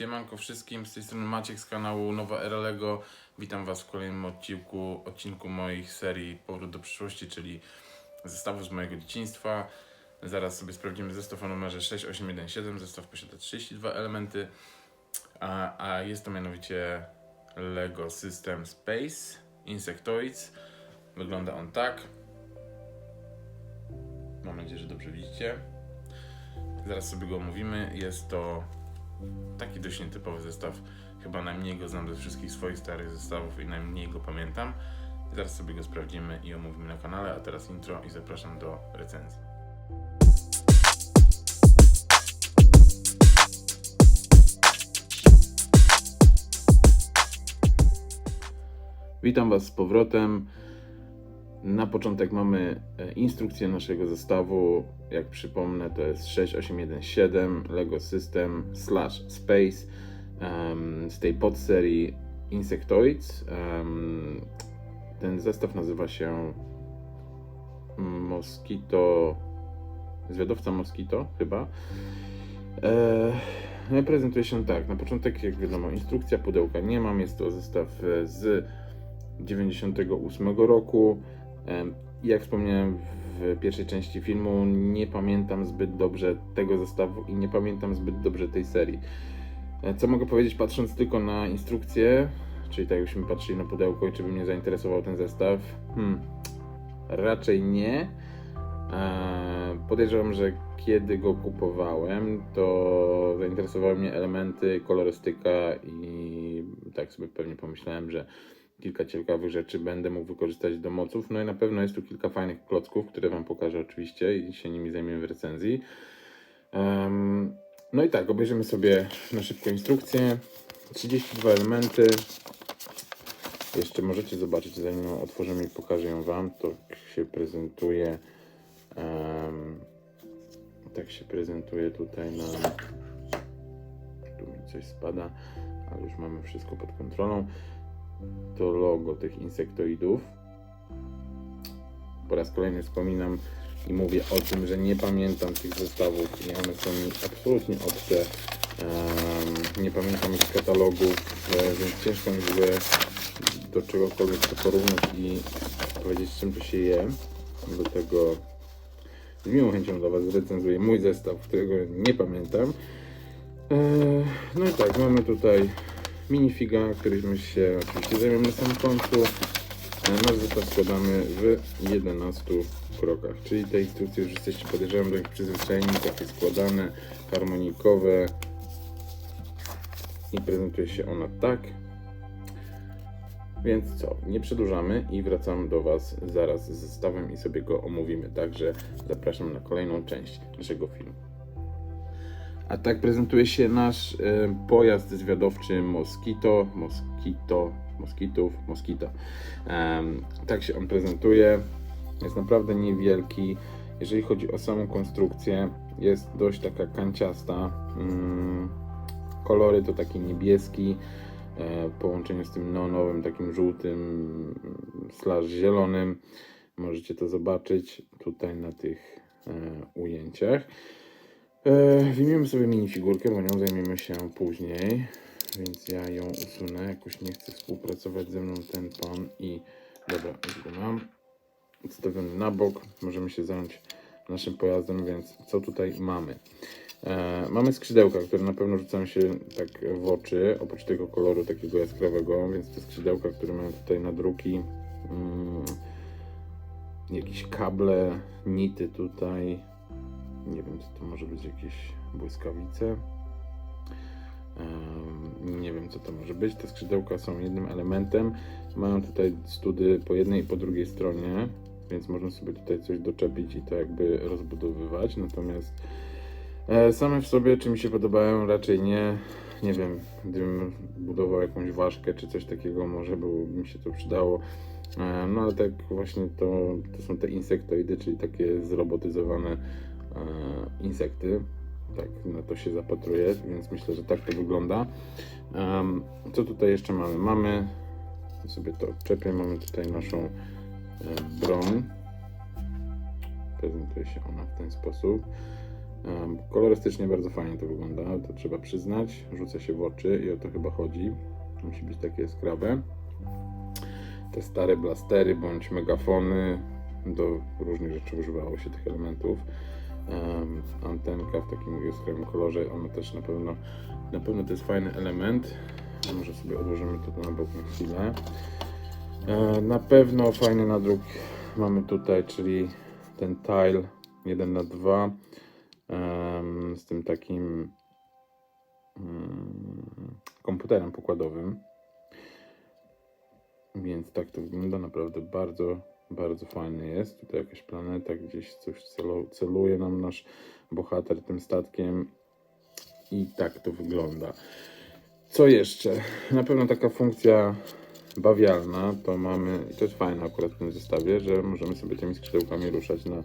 Siemanko wszystkim, z tej strony Maciek z kanału Nowa Era Lego. Witam Was w kolejnym odcinku, odcinku moich serii Powrót do przyszłości, czyli zestawów z mojego dzieciństwa. Zaraz sobie sprawdzimy zestaw o numerze 6817. Zestaw posiada 32 elementy, a, a jest to mianowicie Lego System Space Insectoids. Wygląda on tak. Mam nadzieję, że dobrze widzicie. Zaraz sobie go omówimy. Jest to taki dość nietypowy zestaw. Chyba najmniej go znam ze wszystkich swoich starych zestawów i najmniej go pamiętam. Zaraz sobie go sprawdzimy i omówimy na kanale, a teraz intro i zapraszam do recenzji. Witam Was z powrotem. Na początek mamy e, instrukcję naszego zestawu. Jak przypomnę, to jest 6817 Lego System slash Space em, z tej podserii Insectoids. Em, ten zestaw nazywa się Mosquito. Zwiadowca Mosquito, chyba. E, no prezentuje się tak. Na początek, jak wiadomo, instrukcja pudełka nie mam. Jest to zestaw e, z 98 roku. Jak wspomniałem w pierwszej części filmu, nie pamiętam zbyt dobrze tego zestawu i nie pamiętam zbyt dobrze tej serii. E, Co mogę powiedzieć, patrząc tylko na instrukcję, czyli tak jakbyśmy patrzyli na pudełko i czy by mnie zainteresował ten zestaw? Hmm, raczej nie. E, Podejrzewam, że kiedy go kupowałem, to zainteresowały mnie elementy, kolorystyka i tak sobie pewnie pomyślałem, że kilka ciekawych rzeczy będę mógł wykorzystać do moców. No i na pewno jest tu kilka fajnych klocków, które Wam pokażę oczywiście i się nimi zajmiemy w recenzji. Em, no i tak, obejrzymy sobie na szybko instrukcję. 32 elementy. Jeszcze możecie zobaczyć, zanim ją otworzymy i pokażę ją Wam, to się prezentuje. em, tak się prezentuje tutaj na. Tu mi coś spada, ale już mamy wszystko pod kontrolą to logo tych insektoidów. Po raz kolejny wspominam i mówię o tym, że nie pamiętam tych zestawów i one są mi absolutnie obce. Nie pamiętam ich katalogów, e, więc ciężko mi ogóle do czegokolwiek to porównać i powiedzieć czym to się je. Do tego z miłą chęcią dla Was zrecenzuję mój zestaw, którego nie pamiętam. E, No i tak, mamy tutaj minifiga, którym się oczywiście zajmiemy na samym końcu. E, Nasz zestaw składamy w 11 krokach, czyli te instrukcje już jesteście podejrzewam nich przyzwyczajeni, takie składane, harmonikowe i prezentuje się ona tak. Więc co, nie przedłużamy i wracamy do Was zaraz z zestawem i sobie go omówimy. Także zapraszam na kolejną część naszego filmu. A tak prezentuje się nasz e, pojazd zwiadowczy Mosquito, Mosquito, Moskitów, Mosquito. Em, tak się on prezentuje. Jest naprawdę niewielki. Jeżeli chodzi o samą konstrukcję, jest dość taka kanciasta. Mm, kolory to taki niebieski e, w połączeniu z tym neonowym, takim żółtym slash zielonym. Możecie to zobaczyć tutaj na tych e, ujęciach. E, wyjmiemy sobie minifigurkę, bo nią zajmiemy się później. Więc ja ją usunę. Jakoś nie chce współpracować ze mną ten pan i dobra, już go mam. Odstawiony na bok. Możemy się zająć naszym pojazdem, więc co tutaj mamy? E, mamy skrzydełka, które na pewno rzucają się tak w oczy, oprócz tego koloru takiego jaskrawego, więc te skrzydełka, które mają tutaj nadruki, mm, jakieś kable, nity tutaj, nie wiem, co to może być, jakieś błyskawice. Nie wiem, co to może być. Te skrzydełka są jednym elementem. Mają tutaj study po jednej i po drugiej stronie, więc można sobie tutaj coś doczepić i to jakby rozbudowywać. Natomiast e, same w sobie, czy mi się podobają, raczej nie. Nie wiem, gdybym budował jakąś ważkę czy coś takiego, może by mi się to przydało. E, No ale tak właśnie to, to są te insektoidy, czyli takie zrobotyzowane insekty. Tak na to się zapatruję, więc myślę, że tak to wygląda. Co tutaj jeszcze mamy? Mamy sobie to odczepię, mamy tutaj naszą e, broń. Prezentuje się ona w ten sposób. Kolorystycznie bardzo fajnie to wygląda, to trzeba przyznać. Rzuca się w oczy i o to chyba chodzi. Musi być takie jaskrawe. Te stare blastery bądź megafony, do różnych rzeczy używało się tych elementów. Antenka w takim jaskrawym kolorze, ona też na pewno, na pewno to jest fajny element. Może sobie odłożymy to na bok na chwilę. E, Na pewno fajny nadruk mamy tutaj, czyli ten tile 1 na 2 em, z tym takim mm, komputerem pokładowym. Więc tak to wygląda, naprawdę bardzo, bardzo fajny jest. Tutaj jakaś planeta, gdzieś coś celu, celuje nam nasz bohater tym statkiem i tak to wygląda. Co jeszcze? Na pewno taka funkcja bawialna to mamy, i to jest fajne akurat w tym zestawie, że możemy sobie tymi skrzydełkami ruszać na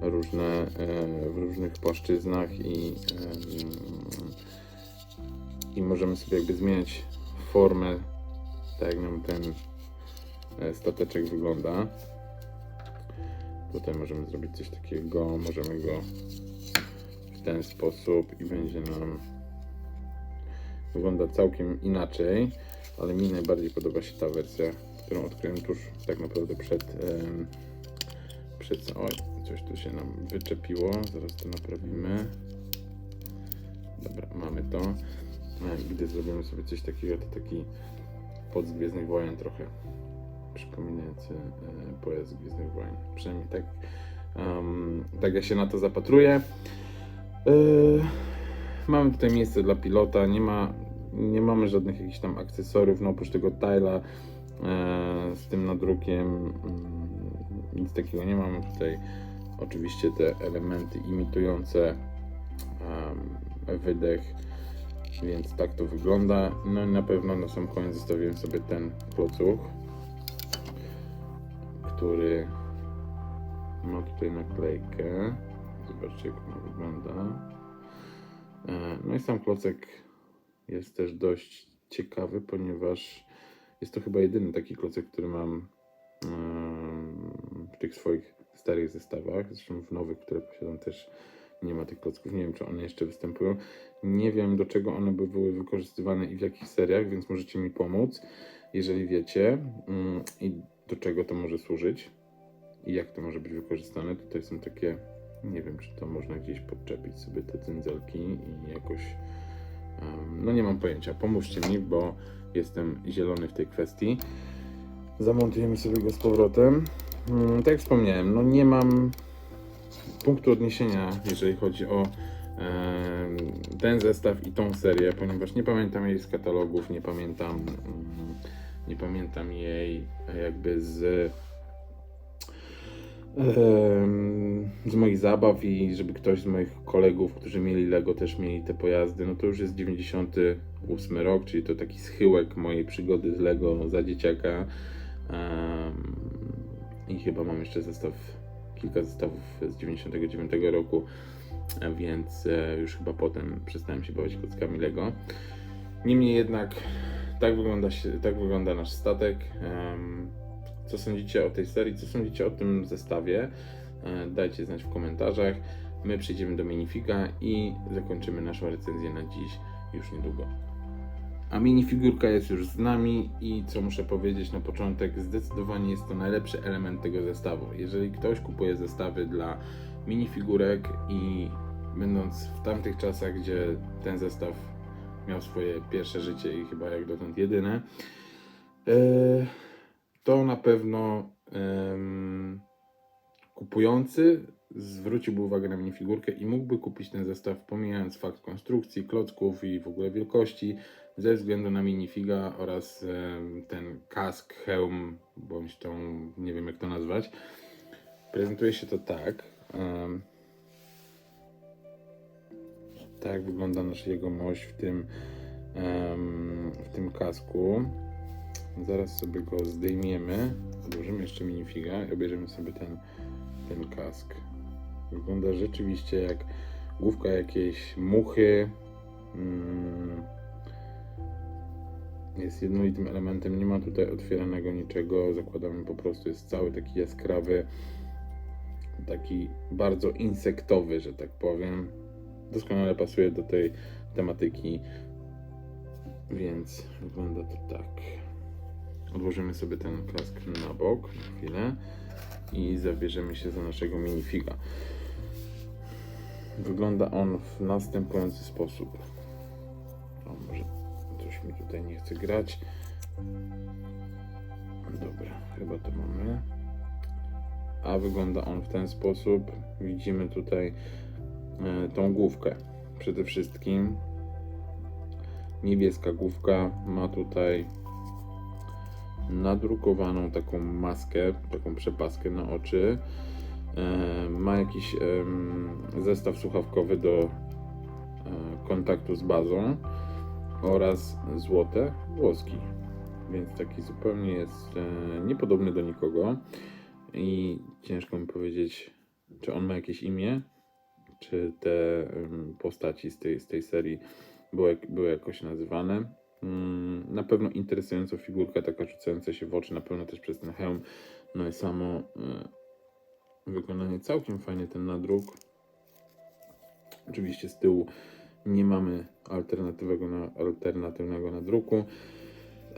różne, e, w różnych płaszczyznach i, i możemy sobie jakby zmieniać formę, tak jak nam ten e, stateczek wygląda. Tutaj możemy zrobić coś takiego, możemy go w ten sposób i będzie nam wygląda całkiem inaczej, ale mi najbardziej podoba się ta wersja, którą odkryłem tuż tak naprawdę przed, przed oj, coś tu się nam wyczepiło, zaraz to naprawimy. Dobra, mamy to. E, Gdy zrobimy sobie coś takiego, to taki pod z Gwiezdnych Wojen trochę przypominający e, pojazd Gwiezdnych Wojen. Przynajmniej tak, em, tak ja się na to zapatruję. E, Mamy tutaj miejsce dla pilota, nie ma, nie mamy żadnych jakichś tam akcesoriów, no oprócz tego tile'a e, z tym nadrukiem, mm, nic takiego nie mamy tutaj. Oczywiście te elementy imitujące em, wydech, więc tak to wygląda. No i na pewno na sam koniec zostawiłem sobie ten klocuch, który ma tutaj naklejkę. Zobaczcie jak ona wygląda. E, No i sam klocek jest też dość ciekawy, ponieważ jest to chyba jedyny taki klocek, który mam w tych swoich starych zestawach. Zresztą w nowych, które posiadam też nie ma tych klocków. Nie wiem, czy one jeszcze występują. Nie wiem, do czego one by były wykorzystywane i w jakich seriach, więc możecie mi pomóc, jeżeli wiecie mm, i do czego to może służyć i jak to może być wykorzystane. Tutaj są takie nie wiem, czy to można gdzieś podczepić sobie te cyndzelki i jakoś. no nie mam pojęcia. Pomóżcie mi, bo jestem zielony w tej kwestii. Zamontujemy sobie go z powrotem. Mm, tak jak wspomniałem, no nie mam punktu odniesienia, jeżeli chodzi o ten zestaw i tą serię, ponieważ nie pamiętam jej z katalogów, nie pamiętam, mm, nie pamiętam jej jakby z z moich zabaw i żeby ktoś z moich kolegów, którzy mieli Lego, też mieli te pojazdy, no to już jest 98 rok, czyli to taki schyłek mojej przygody z Lego za dzieciaka. I chyba mam jeszcze zestaw, kilka zestawów z 99 roku, a więc e, już chyba potem przestałem się bawić klockami Lego. Niemniej jednak tak wygląda, się, tak wygląda nasz statek. Co sądzicie o tej serii, co sądzicie o tym zestawie. E, Dajcie znać w komentarzach. My przejdziemy do minifiga i zakończymy naszą recenzję na dziś już niedługo. A minifigurka jest już z nami i co muszę powiedzieć na początek, zdecydowanie jest to najlepszy element tego zestawu. Jeżeli ktoś kupuje zestawy dla minifigurek i będąc w tamtych czasach, gdzie ten zestaw miał swoje pierwsze życie i chyba jak dotąd jedyne, e, to na pewno kupujący zwróciłby uwagę na minifigurkę i mógłby kupić ten zestaw, pomijając fakt konstrukcji, klocków i w ogóle wielkości, ze względu na minifiga oraz ten kask, hełm, bądź tą, nie wiem jak to nazwać. Prezentuje się to tak. Tak wygląda nasz jegomość w tym, w tym kasku. Zaraz sobie go zdejmiemy, odłożymy jeszcze minifiga i obierzemy sobie ten, ten kask. Wygląda rzeczywiście jak główka jakiejś muchy. Mm. Jest jednolitym elementem, nie ma tutaj otwieranego niczego. Zakładamy po prostu, jest cały taki jaskrawy, taki bardzo insektowy, że tak powiem. Doskonale pasuje do tej tematyki, więc wygląda to tak. Odłożymy sobie ten kask na bok na chwilę i zabierzemy się za naszego minifiga. Wygląda on w następujący sposób. O, może coś mi tutaj nie chce grać. Dobra, chyba to mamy. A wygląda on w ten sposób. Widzimy tutaj tą główkę. Przede wszystkim niebieska główka ma tutaj nadrukowaną taką maskę, taką przepaskę na oczy. E, ma jakiś zestaw słuchawkowy do e, kontaktu z bazą oraz złote włoski. Więc taki zupełnie jest e, niepodobny do nikogo i ciężko mi powiedzieć, czy on ma jakieś imię, czy te postaci z tej, z tej serii były, były jakoś nazywane. Mm, Na pewno interesująca figurka, taka rzucająca się w oczy, na pewno też przez ten hełm. No i samo e, wykonanie całkiem fajnie ten nadruk. Oczywiście z tyłu nie mamy alternatywnego, na, alternatywnego nadruku.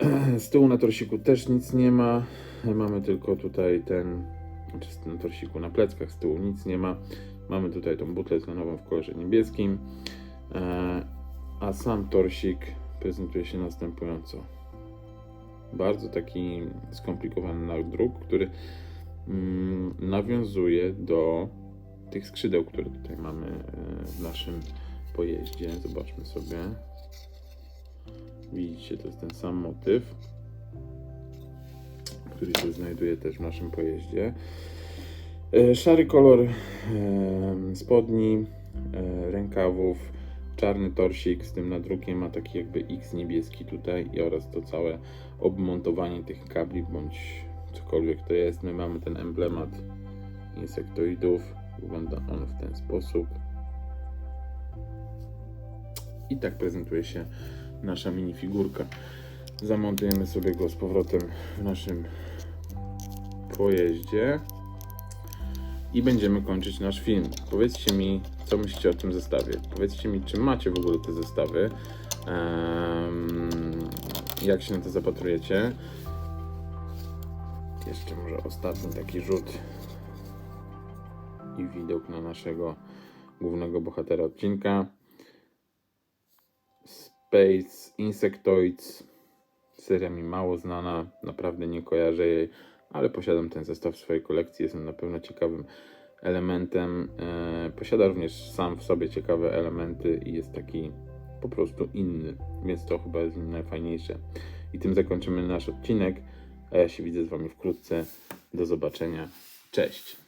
Z tyłu na torsiku też nic nie ma. Mamy tylko tutaj ten, znaczy na torsiku na pleckach z tyłu nic nie ma. Mamy tutaj tą butlę tlenową w kolorze niebieskim. E, A sam torsik prezentuje się następująco. Bardzo taki skomplikowany nadruk, który mm, nawiązuje do tych skrzydeł, które tutaj mamy e, w naszym pojeździe. Zobaczmy sobie. Widzicie, to jest ten sam motyw, który się znajduje też w naszym pojeździe. E, Szary kolor e, spodni, e, rękawów, czarny torsik z tym nadrukiem ma taki jakby X niebieski tutaj i oraz to całe obmontowanie tych kabli bądź cokolwiek to jest. My mamy ten emblemat insektoidów. Wygląda on w ten sposób. I tak prezentuje się nasza minifigurka. Zamontujemy sobie go z powrotem w naszym pojeździe i będziemy kończyć nasz film. Powiedzcie mi, co myślicie o tym zestawie. Powiedzcie mi, czy macie w ogóle te zestawy. Jak się na to zapatrujecie. Jeszcze może ostatni taki rzut i widok na naszego głównego bohatera odcinka. Space Insectoids. Seria mi mało znana, naprawdę nie kojarzę jej, ale posiadam ten zestaw w swojej kolekcji. Jest on na pewno ciekawym elementem. E, posiada również sam w sobie ciekawe elementy i jest taki po prostu inny, więc to chyba jest najfajniejsze. I tym zakończymy nasz odcinek, a ja się widzę z Wami wkrótce. Do zobaczenia. Cześć.